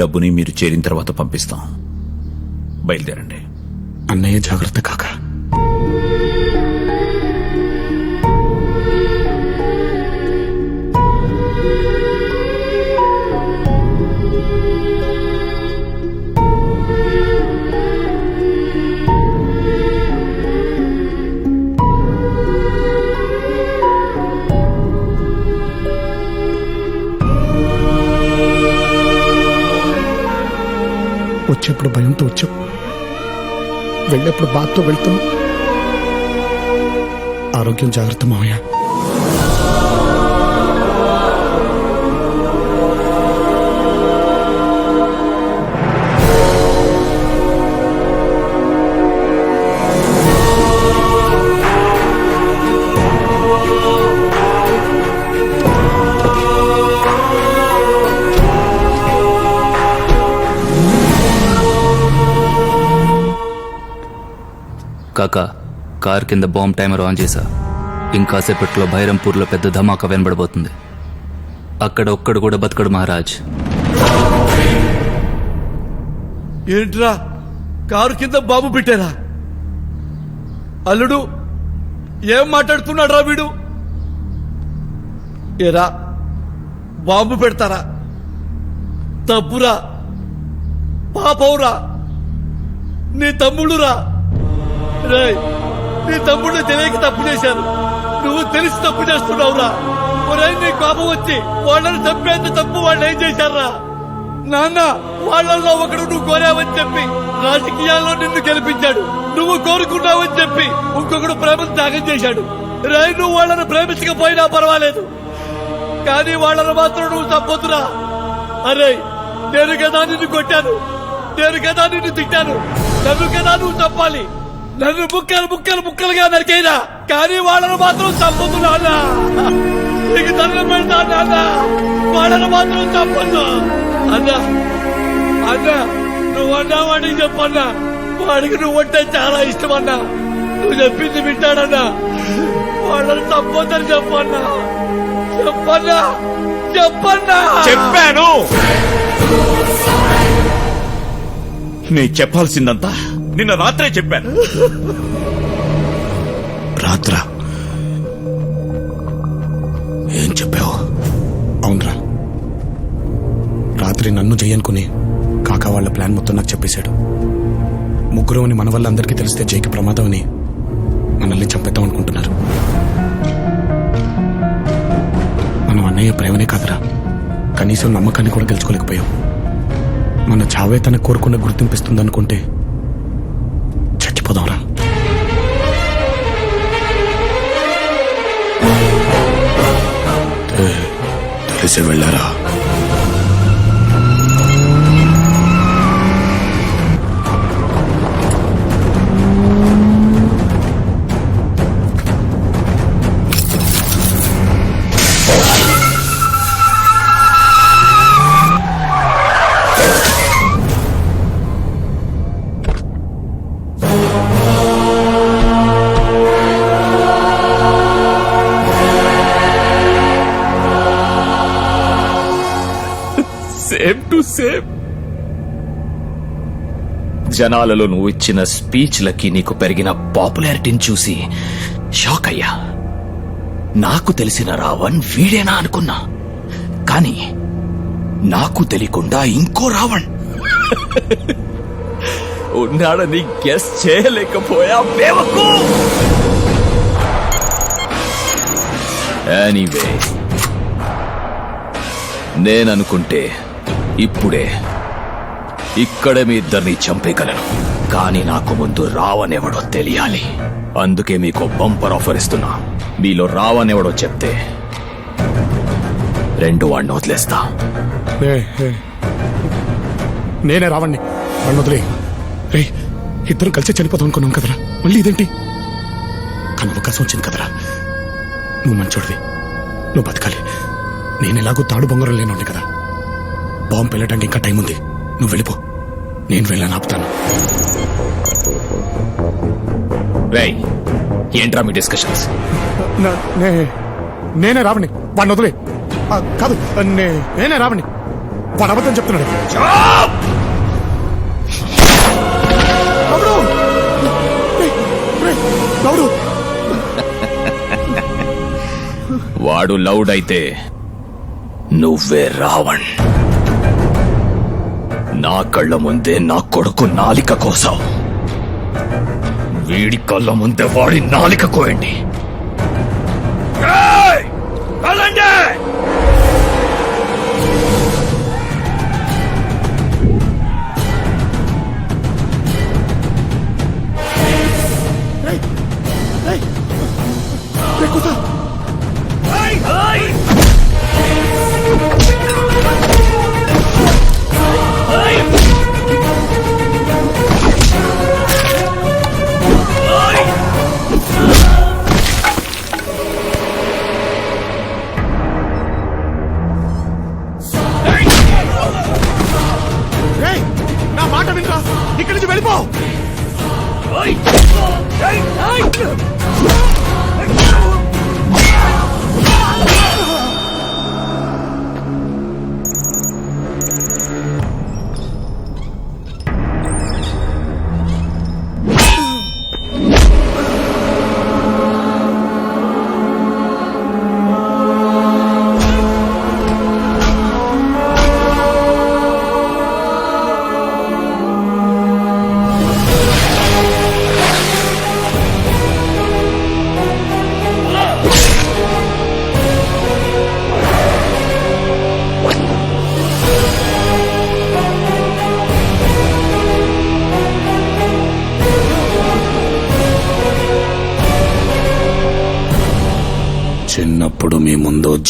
డబ్బుని మీరు చేరిన తర్వాత పంపిస్తాం. బయలుదేరండి. అన్నయ్య జాగ్రత్త కాక. వచ్చేప్పుడు భయంతో వచ్చావు. వెళ్ళేప్పుడు బాధతో వెళ్తాం ఆరోగ్యం జాగ్రత్త మావయ్య. కాక కార్ కింద బాంబ్ టైమర్ ఆన్ చేశా. ఇంకాసేపట్లో బైరంపూర్లో పెద్ద ధమాకా వెనబడబోతుంది. అక్కడ ఒక్కడు కూడా బతకడు మహారాజ్. ఏంట్రా? కారు కింద బాబు పెట్టారా? అల్లుడు ఏం మాట్లాడుతున్నాడు రా వీడు? ఏరా బాంబు పెడతారా? తప్పురా? పాపవురా? నీ తమ్ముడురా రాయ్ నీ తమ్ముడు తెలియక తప్పు చేశాను. నువ్వు తెలిసి తప్పు చేస్తున్నావురా. రాయ్ నీ కోపం వచ్చి వాళ్ళని చంపేంత తప్పు వాళ్ళు ఏం చేశారా? నాన్న వాళ్ళల్లో ఒకడు నువ్వు కోరావని చెప్పి రాజకీయాల్లో నిన్ను గెలిపించాడు. నువ్వు కోరుకున్నావని చెప్పి ఇంకొకడు ప్రేమను త్యాగం చేశాడు. రాయ్ నువ్వు వాళ్ళని ప్రేమించకపోయినా పర్వాలేదు. కానీ వాళ్ళని మాత్రం నువ్వు తప్పొద్దురా అరే నేను కదా నిన్ను కొట్టాను. నేను కదా నిన్ను తిట్టాను. నన్ను కదా నువ్వు తప్పాలి నన్ను ముక్కలు ముక్కలు ముక్కలుగా నరికేదా కానీ వాళ్ళను మాత్రం తప్పొద్దు నాన్న. నీకు దండం పెడతా నాన్న. వాళ్ళను మాత్రం తప్పొద్దు అన్నా అన్నా నువ్వు అన్నావాడికి చెప్పన్నా. వాడికి నువ్వు అంటే చాలా ఇష్టం అన్నా. నువ్వు చెప్పింది వింటాడన్నా. వాళ్ళని తప్పొద్దని చెప్పన్నా. చెప్పన్నా చెప్పన్నా. చెప్పాను. నీ చెప్పాల్సిందంతా నిన్న రాత్రే చెప్పాను. రాత్ర? ఏం చెప్పావు? అవునరా. రాత్రి నన్ను జయనుకుని కాకా వాళ్ళ ప్లాన్ మొత్తం నాకు చెప్పేశాడు. ముగ్గురు అని మన వల్ల అందరికీ తెలిస్తే జైకి ప్రమాదం అని మనల్ని చంపేద్దాం అనుకుంటున్నారు. మనం అన్నయ్య ప్రేమనే కాదురా. కనీసం నమ్మకాన్ని కూడా గెలుచుకోలేకపోయాం. మన చావే తన కోరుకున్న గుర్తింపిస్తుందనుకుంటే తెలిసి వెళ్ళారా సేమ్ టు సేమ్ జనాలలో నువ్వు ఇచ్చిన స్పీచ్లకి నీకు పెరిగిన పాపులారిటీని చూసి షాక్ అయ్యా. నాకు తెలిసిన రావణ్ వీడేనా అనుకున్నా. కానీ నాకు తెలియకుండా ఇంకో రావణ్. ఉన్నాడని గెస్ చేయలేకపోయా మేమకు. ఎనీవే నేననుకుంటే ఇప్పుడే ఇక్కడే మీ ఇద్దరిని చంపేయగలను. కానీ నాకు ముందు రావనేవడో తెలియాలి. అందుకే మీకు బంపర్ ఆఫర్ ఇస్తున్నా. మీలో రావనేవడో చెప్తే రెండు వాడిని వదిలేస్తా. నేనే రావండి వాడిని వదిలే. రే ఇద్దరు కలిసి చనిపోతాం అనుకున్నాం కదరా. మళ్ళీ ఇదేంటి? కానీ అవకాశం వచ్చింది కదరా. నువ్వు మంచోడివి. నువ్వు బతకాలి. నేను ఎలాగో తాడు బొంగరం లేనుండి కదా. బాంబు వెళ్ళటానికి ఇంకా టైం ఉంది. నువ్వు వెళ్ళిపో. నేను వెళ్ళని ఆపుతాను. రేయ్ ఏంట్రా మీ డిస్కషన్స్? నేనే రావణ్ణి. వాడిని వదిలే. కాదు నేనే రావణ్ణి. వాడు అబద్ధం చెప్తున్నాడు! వాడు లౌడ్ అయితే నువ్వే రావణ్. నా కళ్ళ ముందే నా కొడుకు నాలిక కోసం. వీడి కళ్ళ ముందే వాడి నాలిక కోయండి.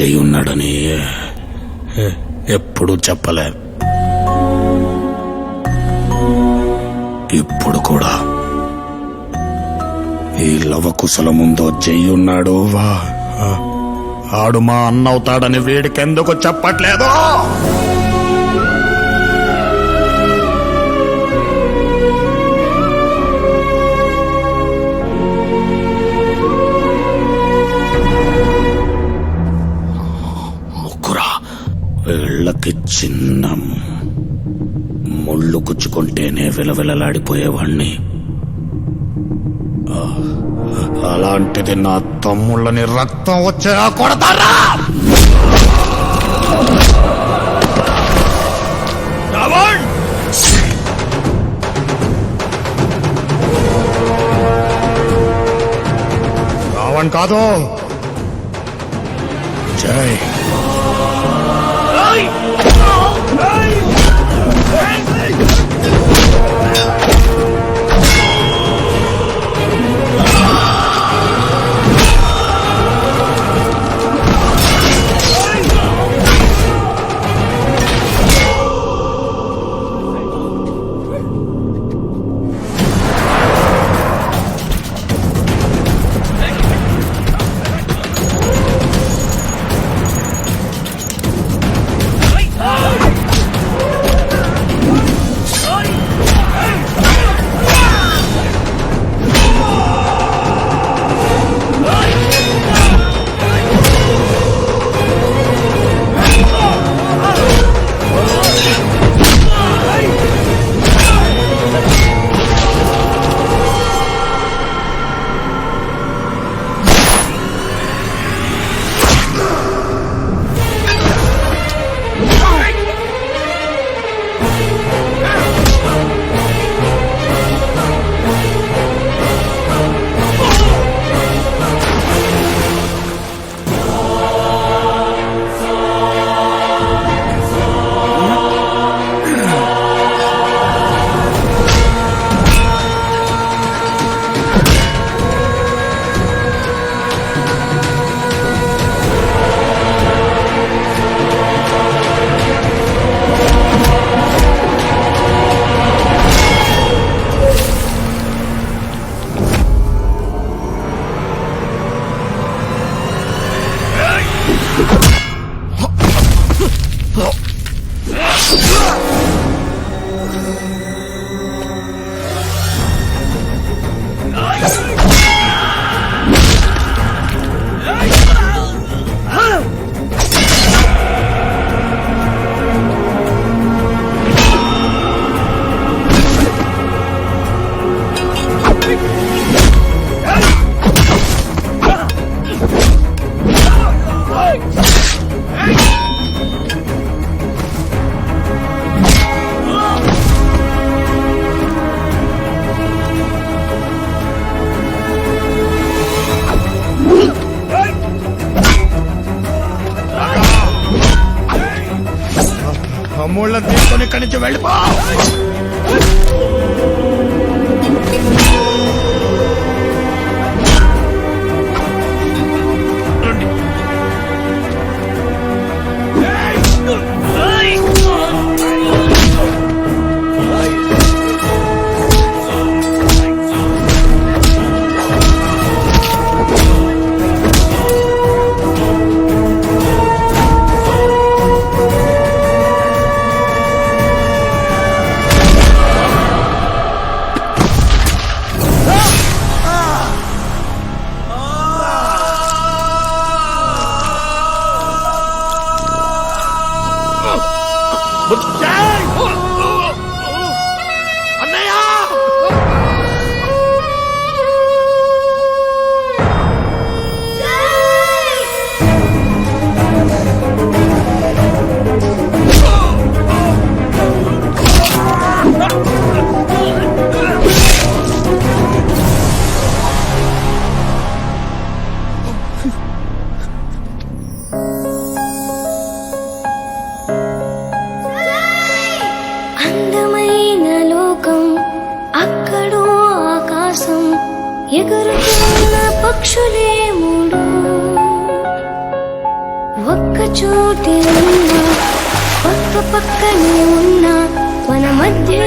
చేయి ఉన్నాడని ఎప్పుడు చెప్పలే. ఇప్పుడు కూడా ఈ లవకుశల ముందో చెయ్యి ఉన్నాడు వా. ఆడు మా అన్న అవుతాడని వీడికెందుకు చెప్పట్లేదు? కళ్ళకి చిన్న. ముళ్ళు గుచ్చుకుంటేనే విలవిలలాడిపోయేవాణ్ణి. అలాంటిది నా తమ్ముళ్ళని రక్తం వచ్చేలా కొడతారా? రావణ్ కాదు. జై. ఎగురుతున్న పక్షులే మూడు. ఒక్క చోటే ఉన్నా పక్క పక్కనే ఉన్నా మన మధ్య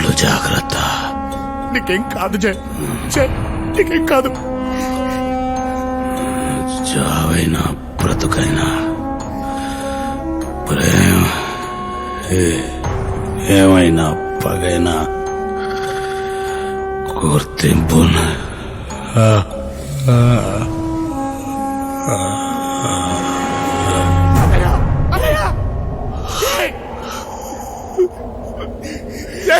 తమ్ముళ్ళు జాగ్రత్త. నీకేం కాదు జై. జై నీకేం కాదు. చావైనా బ్రతుకైనా. ప్రేమ ఏమైనా పగైనా. గుర్తింపు